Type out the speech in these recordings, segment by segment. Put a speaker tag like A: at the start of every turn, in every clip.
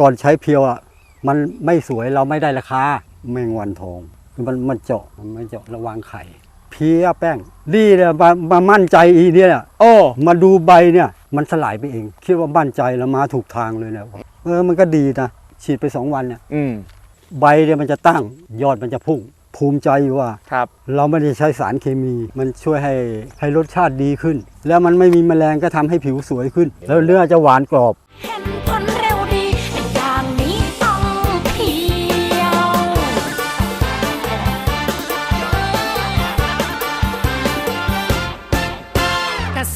A: ก่อนใช้เพียวอะมันไม่สวยเราไม่ได้ราคาแมงวันทองคือมันมันเจาะมันไม่เจาะระวางไข่เพียแป้งนี่เนี่ยมามามั่นใจอีเนี่ย
B: โอ้
A: มาดูใบเนี่ยมันสลายไปเอง คิดว่ามั่นใจแล้วมาถูกทางเลยเนี่ยเออมันก็ดีนะฉีดไปสองวันเนี่ย
B: อืม
A: ใบเนี่ยมันจะตั้งยอดมันจะพุ่ง ภูมิใจอยู่ว่า
B: ครับ
A: เราไม่ได้ใช้สารเคมี มันช่วยให้ให้รสชาติดีขึ้น แล้วมันไม่มีแมลงก็ทำให้ผิวสวยขึ้น แล้วเนื้อจะหวานกรอบ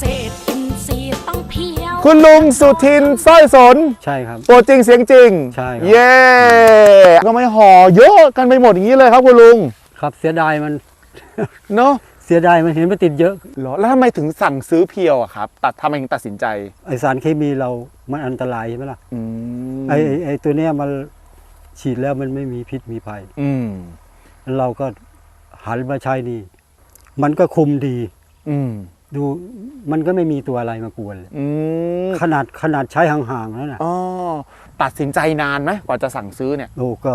C: ษตรอินทรีย์ต้องเพียว
B: คุณลุงสุทินสร้อยสน
A: ใช่ครับ
B: ตัวจริงเสียงจริง
A: ใช่ครับ
B: เย้ก็ไม่ห่อเยอะกันไปหมดอย่างนี้เลยครับคุณลุง
A: ครับเสียดายมัน
B: เนาะ
A: เสียดายมันเห็นมันติดเยอะ
B: เหรอแล้วทำไมถึงสั่งซื้อเพียวอะครับ ตัดทำไมถึงตัดสินใจ
A: ไอสารเคมีเรามันอันตรายใช่ไหมล่ะ
B: อืม
A: ไอไอ้ไอตัวเนี้ยมันฉีดแล้วมันไม่มีพิษมีภัย
B: อืม
A: เราก็หันมาใช้นี่ มันก็คุมดี
B: อืม
A: ดูมันก็ไม่มีตัวอะไรมากวนเลย
B: อืม
A: ขนาดขนาดใช้ห่างๆแล้วนะ
B: อ๋อตัดสินใจนานไหมกว่าจะสั่งซื้อเนี่ย
A: โอ้ก็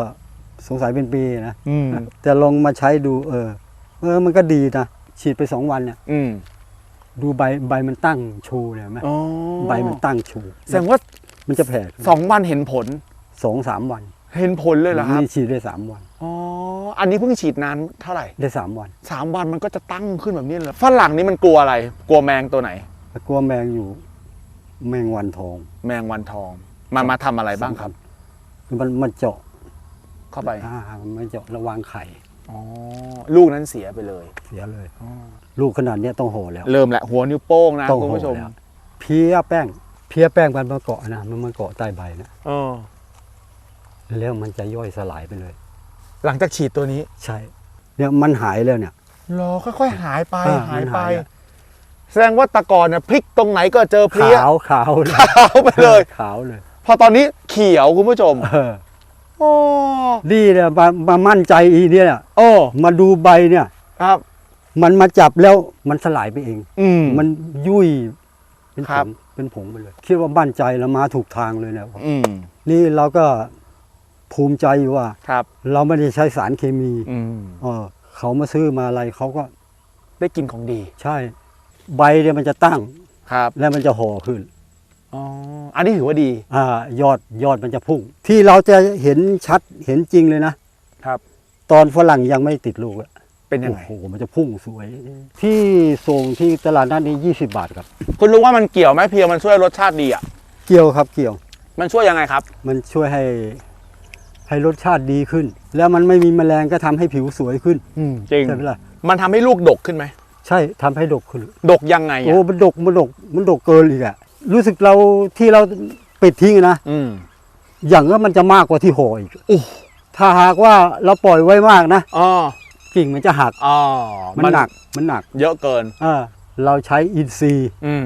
A: สงสัยเป็นปีนะ
B: อืม
A: แต่ลองมาใช้ดูเออ เออมันก็ดีนะฉีดไปสองวันเนี่ย
B: อืม
A: ดูใบใบมันตั้งชูเลยเห็นไหม
B: อ๋อ
A: ใบมันตั้งชู
B: แสดงว่า
A: มันจะแผ่ขึ้น
B: สองวันเห็นผล
A: สองสามวัน
B: เห็นผลเลยเหรอครับ
A: นี่ฉีดได้สามวัน
B: อ๋อ อันนี้เพิ่งฉีดนานเท่าไหร่
A: ได้สามวัน
B: สามวันมันก็จะตั้งขึ้นแบบนี้เลยฝรั่งนี่มันกลัวอะไร กลัวแมงตัวไหน
A: แต่กลัวแมงอยู่ แมงวันทอง
B: แมงวันทอง มันมาทำอะไรบ้างครับ
A: คือมันมันเจาะ
B: เข้าไป
A: อ่ามันเจาะระวางไข่
B: อ๋อลูกนั้นเสียไปเลย
A: เสียเลยลูกขนาดเนี้ยต้องห่อแล้ว
B: เริ่มแหละหัวนิ้วโป้งนะ
A: ต้อง
B: คุณ
A: ห่อ
B: ผู้ชม
A: แล้วเพี้ยแป้ง เพี้ยแป้งมันมาเกาะนะมันมาเกาะใต้ใบนะ
B: เออ
A: แล้วมันจะย่อยสลายไปเลย
B: หลังจากฉีดตัวนี้
A: ใช่เนี่ยมันหายแล้วเนี่ย
B: รอค่อยๆหายไป
A: อ่า
B: หาย
A: มัน
B: ไป
A: หายอะ
B: แสดงว่าตะกอนเนี่ยพลิกตรงไหนก็เจอเพลี้ย
A: ขาวขาวเลย
B: ขาวไปเลย
A: ขาวเลย
B: พอตอนนี้เขียวคุณผู้ชม
A: เออ
B: โอ้
A: นี่เนี่ยมามามั่นใจอีเนี่ย
B: โอ้
A: มาดูใบเนี่ย
B: ครับ
A: มันมาจับแล้วมันสลายไปเอง
B: อืม
A: มันยุ่ยเป็นผ
B: ครับ
A: งเป็นผงไปเลย คิดว่ามั่นใจแล้วมาถูกทางเลยเนี่ย
B: อืม
A: นี่เราก็ ภูมิใจอยู่ว่า
B: ครับ
A: เราไม่ได้ใช้สารเคมี
B: อืม
A: เออเขามาซื้อมาอะไรเขาก็
B: ได้กินของดี
A: ใช่ ใบเนี่ยมันจะตั้ง
B: ครับ
A: แล้วมันจะห่อขึ้น
B: อ๋ออันนี้ถือว่าดี
A: อ่ายอดยอดมันจะพุ่ง ที่เราจะเห็นชัดเห็นจริงเลยนะครับ ตอนฝรั่งยังไม่ติดลูกอะ
B: เป็นยังไง
A: โอ้โหมันจะพุ่งสวย ที่ส่งที่ตลาดนัดนี้20 บาทครับ
B: คุณรู้ว่ามันเกี่ยวไหมเพียวมันช่วยรสชาติดีอะ
A: เกี่ยวครับเกี่ยว
B: มันช่วยยังไงครับ
A: มันช่วยให้ ให้รสชาติดีขึ้น แล้วมันไม่มีแมลงก็ทำให้ผิวสวยขึ้น
B: อืมจริง
A: ใช่ไหมล่ะ
B: มันทำให้ลูกดกขึ้นไหม
A: ใช่ทำให้ดกขึ้น
B: ดกยังไง
A: โอ้
B: อะ
A: มันดกมันดกมันดกเกินอีกอะรู้สึกเราที่เราปิดทิ้งอะนะ
B: อืม
A: อย่างก็มันจะมากกว่าที่ห่ออีก
B: โอ้
A: ถ้าหากว่าเราปล่อยไว้มากนะ
B: อ๋อ
A: กิ่งมันจะหัก
B: อ๋อ
A: มันหนักมันหนัก
B: เยอะเกิน
A: เออเราใช้อินทรีย์
B: อืม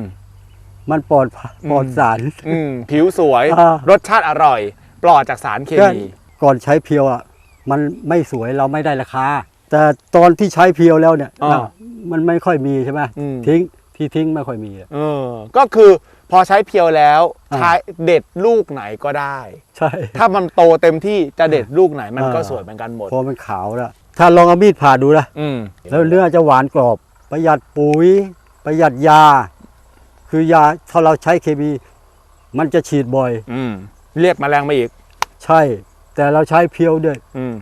A: มันปลอดปลอดสาร
B: อืม ผิวสวย
A: อ่าร
B: สชาติอร่อย ปลอดจากสารเค
A: ก็
B: มี
A: ก่อนใช้เพียวอะมันไม่สวยเราไม่ได้ราคา แต่ตอนที่ใช้เพียวแล้วเนี่ย
B: อ่า
A: มันไม่ค่อยมีใช่ไหม
B: อืม
A: ทิ้งที่ทิ้งไม่ค่อยมีอะ
B: เออก็คือพอใช้เพียวแล้ว
A: อ่า
B: ใช้เด็ดลูกไหนก็ได้
A: ใช่
B: ถ้ามันโตเต็มที่จะเด็ดลูกไหนมันก็
A: อ่า
B: สวยเหมือนกันหมด
A: พอมันขาวแล้วถ้าลองเอามีดผ่าดูนะ
B: อืม
A: แล้วเนื้อจะหวานกรอบ ประหยัดปุ๋ย ประหยัดยา คือยาถ้าเราใช้เคมี มันจะฉีดบ่อย
B: อืมเรียกแมลงมาอีก
A: ใช่ แต่เราใช้เพียวด้วย
B: อืม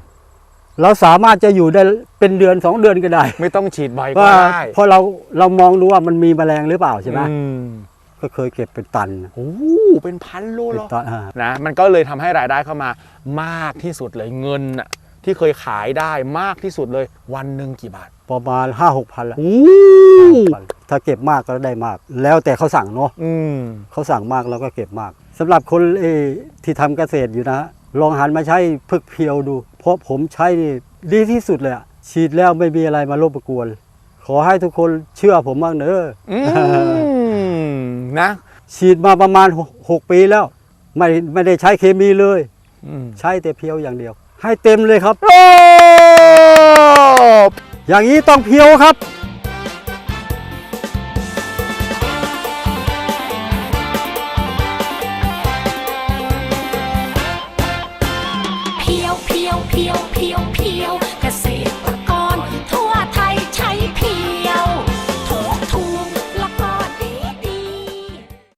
A: เราสามารถจะอยู่ได้เป็นเดือนสองเดือนก็ได้
B: ไม่ต้องฉีดใบก็
A: ว่า
B: ได้
A: เพราะเราเรามองดูว่ามันมีแมลงหรือเปล่าใช่ไหม
B: อืม
A: ก็เคยเก็บเป็นตันนะ
B: โอ้โหเป็นพันโล
A: เป็
B: แล้
A: น
B: ว
A: ตันอ่า
B: นะมันก็เลยทำให้รายได้เข้ามามากที่สุดเลยเงินน่ะที่เคยขายได้มากที่สุดเลย วันหนึ่งกี่บาท
A: ประมาณห้าหกพันละ
B: โอ้
A: ถ้าเก็บมากก็ได้มาก แล้วแต่เขาสั่งเนาะ
B: อืม
A: เขาสั่งมากเราก็เก็บมากสำหรับคนเออที่ทำเกษตรอยู่นะ ลองหันมาใช้พึกเพียวดู เพราะผมใช้นี่ดีที่สุดเลยอะฉีดแล้วไม่มีอะไรมารบกวน ขอให้ทุกคนเชื่อผมบ้างเนอะ
B: อืมนะ
A: ฉีดมาประมาณหกหกปีแล้ว ไม่ไม่ได้ใช้เคมีเลย
B: อืม
A: ใช้แต่เพียวอย่างเดียว ให้เต็มเลยครับ
B: โอ้
A: อย่างนี้ต้องเพียวครับ